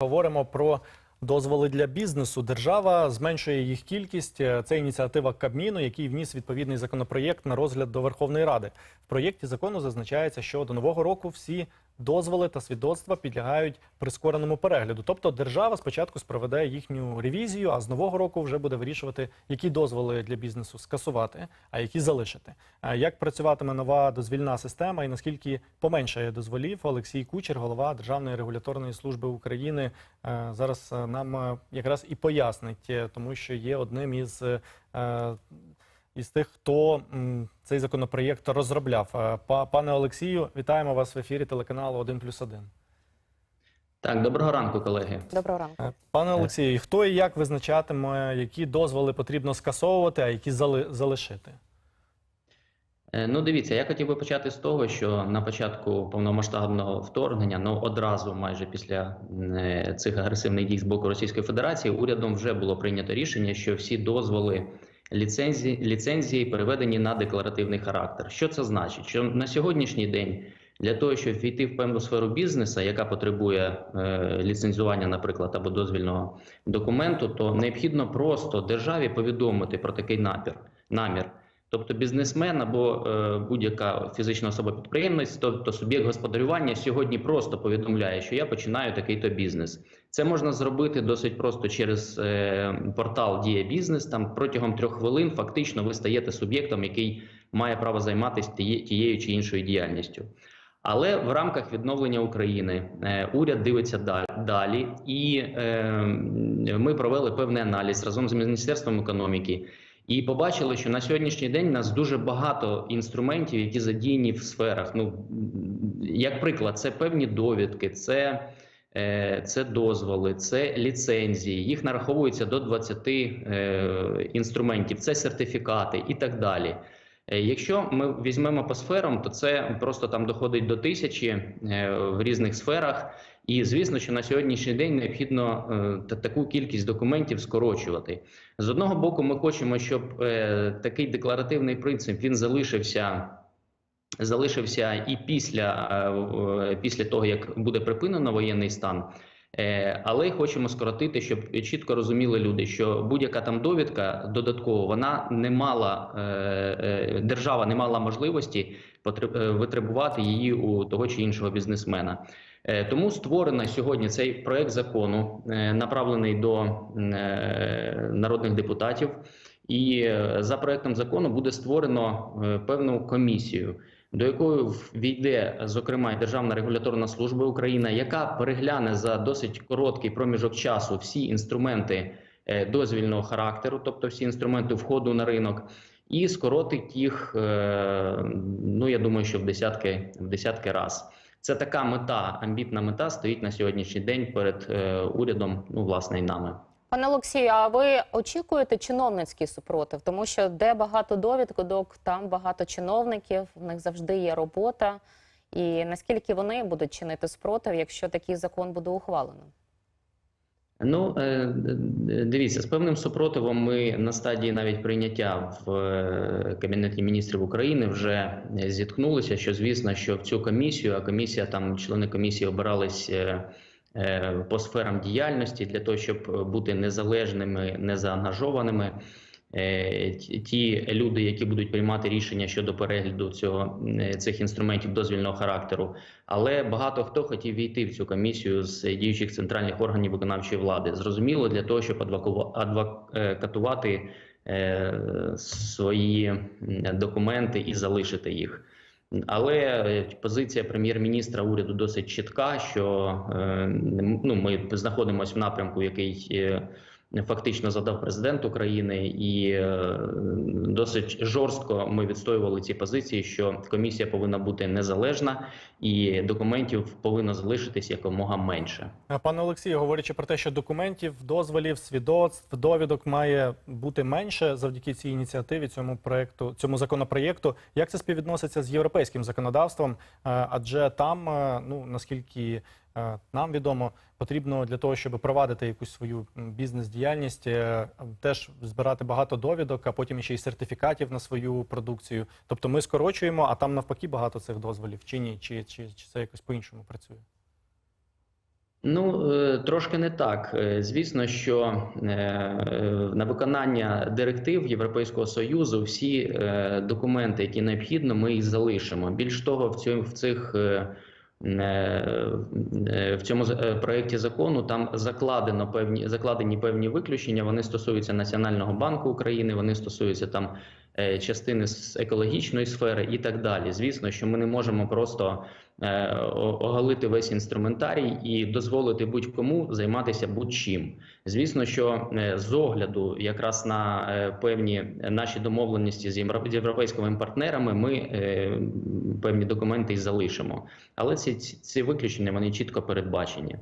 Говоримо про дозволи для бізнесу. Держава зменшує їх кількість. Е, Це ініціатива Кабміну, який вніс відповідний законопроєкт на розгляд до Верховної Ради. В проєкті закону зазначається, що до нового року всі дозволи та свідоцтва підлягають прискореному перегляду. Тобто держава спочатку спроведе їхню ревізію, а з нового року вже буде вирішувати, які дозволи для бізнесу скасувати, а які залишити. Як працюватиме нова дозвільна система і наскільки поменшає дозволів, Олексій Кучер, голова Державної регуляторної служби України, е, зараз е, нам е, якраз і пояснить, тому що є одним із. Е, Із тих, хто цей законопроєкт розробляв. Е, Пане Олексію, вітаємо вас в ефірі телеканалу 1 плюс 1. Так, доброго ранку, колеги. Доброго ранку. Е, Пане Олексію, хто і як визначатиме, які дозволи потрібно скасовувати, а які зали- залишити? Е, Ну, дивіться, я хотів би почати з того, що на початку повномасштабного вторгнення, ну одразу майже після е, цих агресивних дій з боку Російської Федерації, урядом вже було прийнято рішення, що всі дозволи ліцензії, ліцензії переведені на декларативний характер. Що це значить? Що на сьогоднішній день для того, щоб війти в певну сферу бізнесу, яка потребує е, ліцензування, наприклад, або дозвільного документу, то необхідно просто державі повідомити про такий напір намір. Тобто бізнесмен або е, будь-яка фізична особа підприємець, тобто суб'єкт господарювання сьогодні просто повідомляє, що я починаю такий-то бізнес. Це можна зробити досить просто через е, портал Дія бізнес. Там протягом трьох хвилин фактично ви стаєте суб'єктом, який має право займатися тією чи іншою діяльністю. Але в рамках відновлення України е, уряд дивиться да- далі, і ми провели певний аналіз разом з Міністерством економіки. І побачили, що на сьогоднішній день у нас дуже багато інструментів, які задіяні в сферах. Ну як приклад, це певні довідки, це, е, це дозволи, це ліцензії. Їх нараховується до 20 е, інструментів, це сертифікати і так далі. Е, Якщо ми візьмемо по сферам, то це просто там доходить до тисячі е, в різних сферах. І звісно, що на сьогоднішній день необхідно е, таку кількість документів скорочувати. З одного боку, ми хочемо, щоб такий декларативний принцип він залишився. Залишився і після, після того, як буде припинено воєнний стан, але хочемо скоротити, щоб чітко розуміли люди, що будь-яка там довідка додатково вона не мала е, е, держава не мала можливості е, витребувати її у того чи іншого бізнесмена. Е, Тому створено сьогодні цей проект закону, е, направлений до е, народних депутатів. І е, за проектом закону буде створено е, певну комісію, до якої війде зокрема Державна регуляторна служба України, яка перегляне за досить короткий проміжок часу всі інструменти е, дозвільного характеру, тобто всі інструменти входу на ринок, і скоротить їх. е, Ну я думаю, що в десятки в десятки раз. Це така мета, амбітна мета стоїть на сьогоднішній день перед е, урядом, ну власне і нами. Пане Олексію, а ви очікуєте чиновницький супротив? Тому що де багато довідок, там багато чиновників, в них завжди є робота. І наскільки вони будуть чинити спротив, якщо такий закон буде ухвалено? Ну е, дивіться, з певним супротивом ми на стадії навіть прийняття в е, кабінеті міністрів України вже зіткнулися. Що звісно, що в цю комісію, а комісія там члени комісії обирались е, по сферам діяльності для того, щоб бути незалежними, незаангажованими. Е, ті- люди, які будуть приймати рішення щодо перегляду цього е, цих інструментів дозвільного характеру, але багато хто хотів війти в цю комісію з діючих центральних органів виконавчої влади. Зрозуміло, для того, щоб адвокатувати е, свої документи і залишити їх. Але е, позиція прем'єр-міністра уряду досить чітка, що е, ну, ми знаходимося в напрямку, який е, фактично задав президент України, і досить жорстко ми відстоювали ці позиції, що комісія повинна бути незалежна і документів повинно залишитись якомога менше. Пане Олексію, говорячи про те, що документів, дозволів, свідоцтв, довідок має бути менше завдяки цій ініціативі, цьому проекту, цьому законопроєкту. Як це співвідноситься з європейським законодавством? Адже там, е, ну наскільки нам відомо, потрібно для того, щоб провадити якусь свою бізнес-діяльність, е, теж збирати багато довідок, а потім ще й сертифікатів на свою продукцію. Тобто ми скорочуємо, а там навпаки багато цих дозволів, чи ні, чи, чи, чи це якось по-іншому працює? Ну, е, трошки не так. Е, Звісно, що е, е, на виконання директив Європейського Союзу всі е, документи, які необхідно, ми їх залишимо. Більш того, в цих е, е, е, в цьому е, проєкті закону там закладено певні закладені певні виключення. Вони стосуються Національного банку України, вони стосуються там е, частини з екологічної сфери і так далі. Звісно, що ми не можемо просто е, оголити весь інструментарій і дозволити будь-кому займатися будь-чим. Звісно, що е, з огляду якраз на е, певні наші домовленості з євро- європейськими партнерами, ми е, певні документи і залишимо. Але ці ці виключення вони чітко передбачені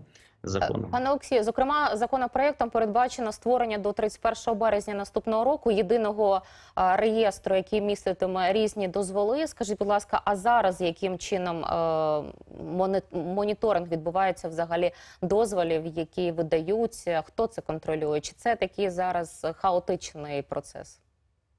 законом. Пане Олексію, зокрема, законопроектом передбачено створення до 31 березня наступного року єдиного реєстру, який міститиме різні дозволи. Скажіть, будь ласка, а зараз яким чином е, моніторинг відбувається взагалі дозволів, які видаються? Хто це контролює? Чи це такий зараз хаотичний процес?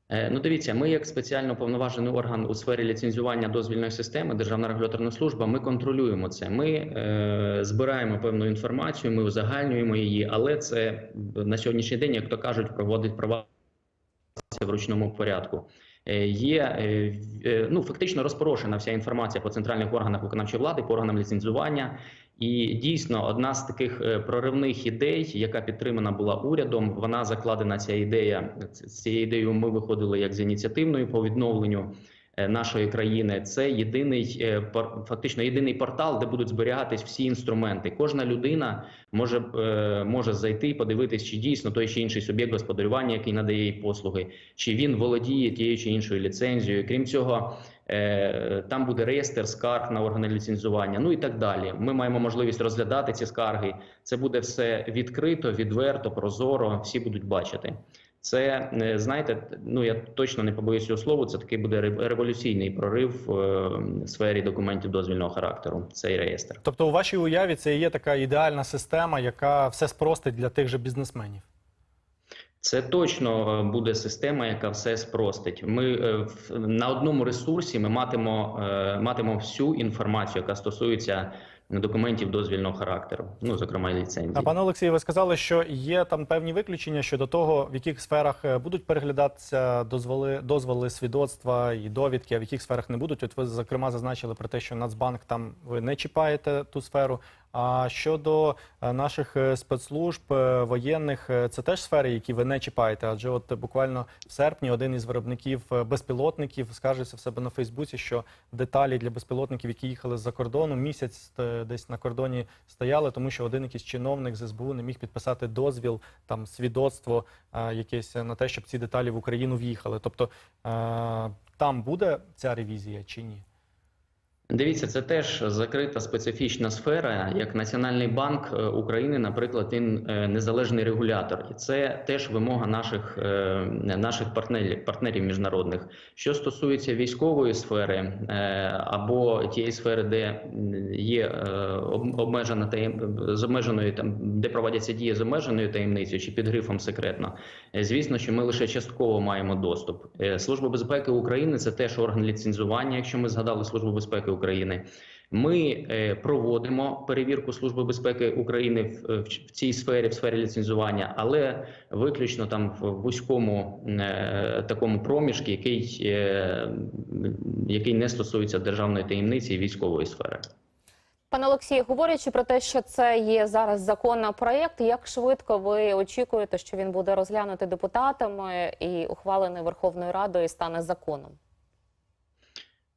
Е, Ну, дивіться, ми як спеціально повноважений орган у сфері ліцензування дозвільної системи, Державна регуляторна служба, ми контролюємо це. Ми е, збираємо певну інформацію, ми узагальнюємо її, але це на сьогоднішній день, як то кажуть, проводить права в ручному порядку. Е, Є е, е, ну фактично розпорошена вся інформація по центральних органах виконавчої влади, по органам ліцензування. І дійсно, одна з таких е, проривних ідей, яка підтримана була урядом, вона закладена ця ідея. З цією ідеєю ми виходили як з ініціативною по відновленню е, нашої країни. Це єдиний е, фактично єдиний портал, де будуть зберігатись всі інструменти. Кожна людина може, може зайти і подивитись, чи дійсно той чи інший суб'єкт господарювання, який надає їй послуги, чи він володіє тією чи іншою ліцензією. Крім цього, там буде реєстр скарг на органи ліцензування, ну і так далі. Ми маємо можливість розглядати ці скарги. Це буде все відкрито, відверто, прозоро. Всі будуть бачити. Це е, знаєте, ну я точно не побоюсь цього слова. Це такий буде революційний прорив е, в сфері документів дозвільного характеру. Цей реєстр. Тобто, у вашій уяві це є така ідеальна система, яка все спростить для тих же бізнесменів. Це точно е, буде система, яка все спростить. Ми е, на одному ресурсі ми матимо, е, матимо всю інформацію, яка стосується документів дозвільного характеру, ну зокрема і ліцензії. А пане Олексію, ви сказали, що є там певні виключення щодо того, в яких сферах е, будуть переглядатися дозволи, дозволи, свідоцтва і довідки, а в яких сферах не будуть. От ви зокрема зазначили про те, що Нацбанк там ви не чіпаєте ту сферу. А щодо е, наших е, спецслужб воєнних, це теж сфери, які ви не чіпаєте. Адже от буквально в серпні один із виробників безпілотників скаржився в себе на Фейсбуці, що деталі для безпілотників, які їхали з-за кордону, місяць десь на кордоні стояли, тому що один якийсь чиновник з СБУ не міг підписати дозвіл, там свідоцтво якесь на те, щоб ці деталі в Україну в'їхали. Тобто е, там буде ця ревізія чи ні? Дивіться, це теж закрита специфічна сфера. Як Національний банк е, України, наприклад, він е, незалежний регулятор, і це теж вимога наших, е, наших партнерів, партнерів міжнародних. Що стосується військової сфери або тієї сфери, де є обмежена таєм... з обмеженою там, де проводяться дії з обмеженою таємницею чи під грифом секретно, звісно, що ми лише частково маємо доступ. Служба безпеки України це теж орган ліцензування, якщо ми згадали Службу безпеки України. Ми е, проводимо перевірку Служби безпеки України в, в, цій сфері, в сфері ліцензування, але виключно там в вузькому е, такому проміжку, який, е, який не стосується державної таємниці і військової сфери. Пане Олексію, говорячи про те, що це є зараз законопроект, як швидко ви очікуєте, що він буде розглянутий депутатами і ухвалений Верховною Радою і стане законом?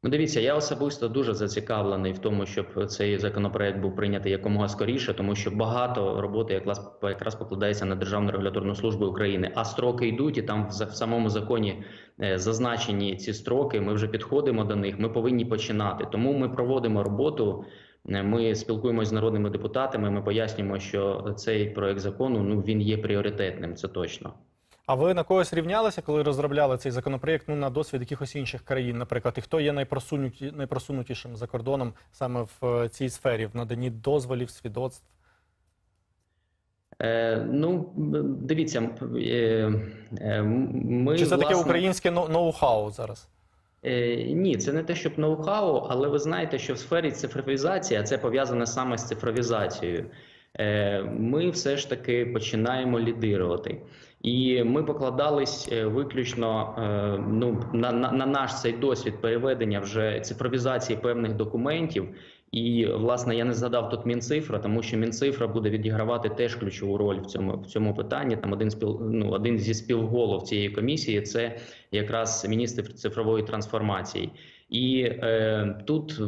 Ну, дивіться, я особисто дуже зацікавлений в тому, щоб цей законопроект був прийнятий якомога скоріше, тому що багато роботи якраз, якраз покладається на Державну регуляторну службу України. А строки йдуть, і там в, самому законі е, зазначені ці строки. Ми вже підходимо до них. Ми повинні починати. Тому ми проводимо роботу. е, Ми спілкуємося з народними депутатами. Ми пояснюємо, що цей проект закону ну він є пріоритетним. Це точно. А ви на когось рівнялися, коли розробляли цей законопроект? Ну на досвід якихось інших країн, наприклад, і хто є найпросунуті, найпросунутішим за кордоном саме в е, цій сфері, в наданні дозволів, свідоцтв? Е, ну дивіться, е, е, ми Чи це таке українське ноу-хау зараз? Е, ні, це не те, щоб ноу-хау, але ви знаєте, що в сфері цифровізації, а це пов'язане саме з цифровізацією. е, ми все ж таки починаємо лідирувати. І ми покладались е, виключно е, ну, на, на, на наш цей досвід переведення вже цифровізації певних документів. І власне я не згадав тут Мінцифра, тому що Мінцифра буде відігравати теж ключову роль в цьому в цьому питанні. Там один спіл, ну, один зі співголов цієї комісії це якраз міністр цифрової трансформації. І е, тут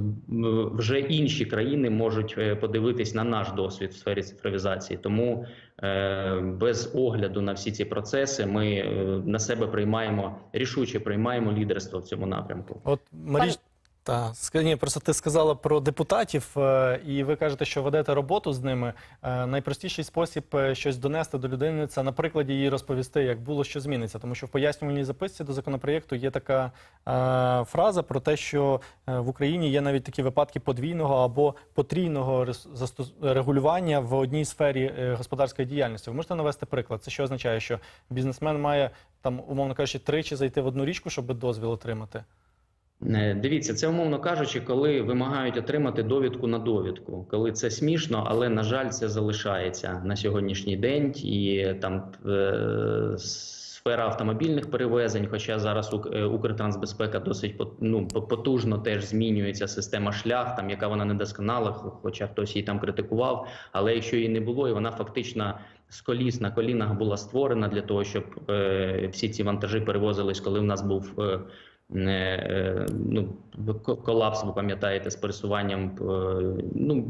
вже інші країни можуть е, подивитись на наш досвід в сфері цифровізації. Тому е, без огляду на всі ці процеси ми е, на себе приймаємо рішуче приймаємо лідерство в цьому напрямку. От Маріч, та ні, просто ти сказала про депутатів, е, і ви кажете, що ведете роботу з ними. Е, Найпростіший спосіб е, щось донести до людини це на прикладі їй розповісти, як було, що зміниться. Тому що в пояснювальній записці до законопроєкту є така фраза про те, що в Україні є навіть такі випадки подвійного або потрійного регулювання в одній сфері господарської діяльності. Ви можете навести приклад? Це що означає, що бізнесмен має там, умовно кажучи, тричі зайти в одну річку, щоб дозвіл отримати? Е, Дивіться, це умовно кажучи, коли вимагають отримати довідку на довідку, коли це смішно, але на жаль, це залишається на сьогоднішній день, і там е, сфера автомобільних перевезень. Хоча зараз Ук- е, Укртрансбезпека досить ну, потужно теж змінюється система шлях, там яка вона недосконала, хо- хоча хтось її там критикував. Але якщо її не було, і вона фактично з коліс на колінах була створена для того, щоб е, всі ці вантажі перевозились, коли в нас був. е, е, ну, колапс, ви пам'ятаєте, з пересуванням е, ну,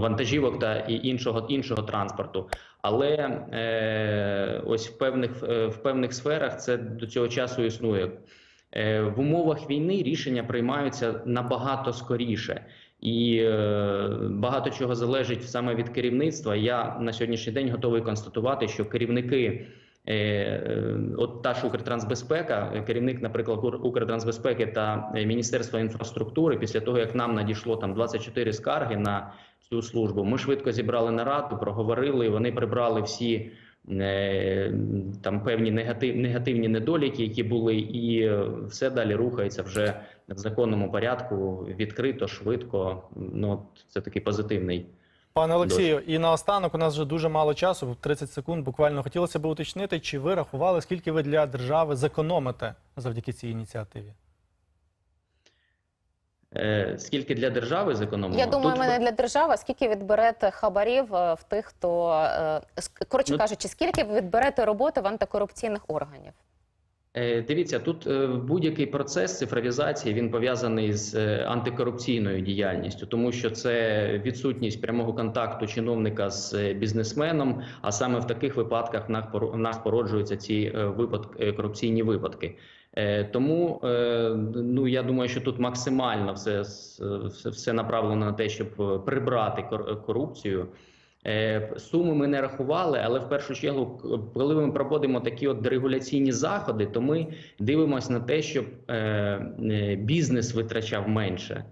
вантажівок та іншого, іншого транспорту. Але е, ось в певних, е, в певних сферах це до цього часу існує. Е, в умовах війни рішення приймаються набагато скоріше. І е, багато чого залежить саме від керівництва. Я на сьогоднішній день готовий констатувати, що керівники Е, е, От та ж Укртрансбезпека, е, керівник, наприклад, Укртрансбезпеки та е, Міністерства інфраструктури, після того як нам надійшло там 24 скарги на цю службу, ми швидко зібрали нараду, проговорили. Вони прибрали всі е, там певні негатив, негативні недоліки, які були, і е, все далі рухається вже в законному порядку, відкрито, швидко. Ну це такий позитивний. Пане Олексію, і наостанок у нас вже дуже мало часу, 30 секунд. Буквально хотілося б уточнити, чи ви рахували, скільки ви для держави зекономите завдяки цій ініціативі? Е, Скільки для держави зекономимо? Я думаю, Тут ми для держави. Скільки відберете хабарів е, в тих, хто е, коротше Ну, кажучи, скільки ви відберете роботи в антикорупційних органів? Е, Дивіться, тут е, будь-який процес цифровізації він пов'язаний з е, антикорупційною діяльністю, тому що це відсутність прямого контакту чиновника з бізнесменом. А саме в таких випадках в нас породжуються ці випадки, корупційні випадки. Тому ну я думаю, що тут максимально все, все, направлено на те, щоб прибрати кор- корупцію. Е, Суми ми не рахували, але в першу чергу, коли ми проводимо такі от регуляційні заходи, то ми дивимося на те, щоб е, е, бізнес витрачав менше.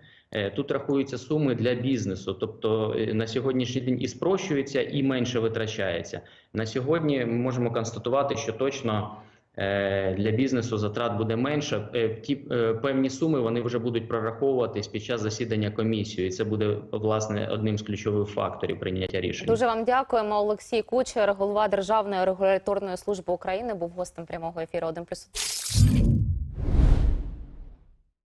Тут рахуються суми для бізнесу, тобто на сьогоднішній день і спрощується, і менше витрачається. На сьогодні ми можемо констатувати, що точно для бізнесу затрат буде менше. Е, Ті е, певні суми вони вже будуть прораховуватись під час засідання комісії. І це буде власне одним з ключових факторів прийняття рішень. Дуже вам дякуємо. Олексій Кучер, голова Державної регуляторної служби України, був гостем прямого ефіру 1+,1.